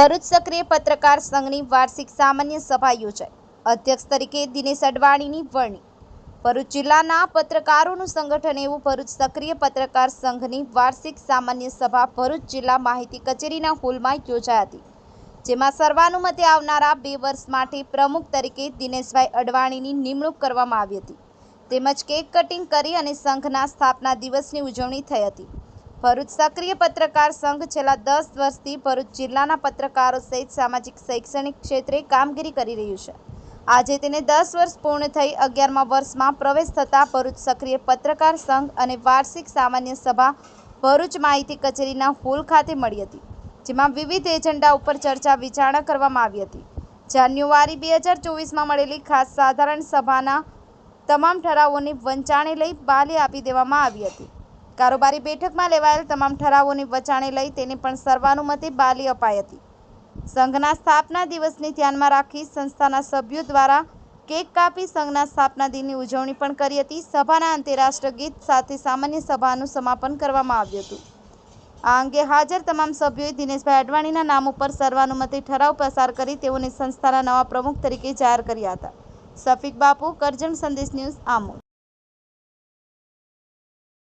ભરૂચ સક્રિય પત્રકાર સંઘની વાર્ષિક સામાન્ય સભા યોજાઈ. અધ્યક્ષ તરીકે દિનેશ અડવાણીની વરણી. ભરૂચ જિલ્લાના પત્રકારોનું સંગઠન એવું ભરૂચ સક્રિય પત્રકાર સંઘની વાર્ષિક સામાન્ય સભા ભરૂચ જિલ્લા માહિતી કચેરીના હોલમાં યોજાઈ હતી, જેમાં સર્વાનુમતે આવનારા બે વર્ષ માટે પ્રમુખ તરીકે દિનેશભાઈ અડવાણીની નિમણૂક કરવામાં આવી હતી. તેમજ કેક કટિંગ કરી અને સંઘના સ્થાપના દિવસની ઉજવણી થઈ હતી. ભરૂચ સક્રિય પત્રકાર સંઘ છેલ્લા દસ વર્ષથી ભરૂચ જિલ્લાના પત્રકારો સહિત સામાજિક, શૈક્ષણિક ક્ષેત્રે કામગીરી કરી રહ્યું છે. આજે તેને દસ વર્ષ પૂર્ણ થઈ અગિયારમા વર્ષમાં પ્રવેશ થતાં ભરૂચ સક્રિય પત્રકાર સંઘ અને વાર્ષિક સામાન્ય સભા ભરૂચ માહિતી કચેરીના હોલ ખાતે મળી હતી, જેમાં વિવિધ એજન્ડા ઉપર ચર્ચા વિચારણા કરવામાં આવી હતી. જાન્યુઆરી બે હજાર ચોવીસમાં મળેલી ખાસ સાધારણ સભાના તમામ ઠરાવોની વંચાણે લઈ બાલી આપી દેવામાં આવી હતી. કારોબારી બેઠકમાં લેવાયેલ તમામ ઠરાવોની વચાણે લઈ તેને પણ સર્વાનુમતે બાલી અપાઈ હતી. સંઘના સ્થાપના દિવસને ધ્યાનમાં રાખી સંસ્થાના સભ્યો દ્વારા કેક કાપી સંઘના સ્થાપના દિનની ઉજવણી પણ કરી હતી. સભાના અંતે રાષ્ટ્રગીત સાથે સામાન્ય સભાનું સમાપન કરવામાં આવ્યું હતું. આ અંગે હાજર તમામ સભ્યોએ દિનેશભાઈ અડવાણીના નામ ઉપર સર્વાનુમતે ઠરાવ પસાર કરી તેઓને સંસ્થાના નવા પ્રમુખ તરીકે જાહેર કર્યા હતા. સફિક બાપુ, કરજણ સંદેશ ન્યૂઝ આમોદ.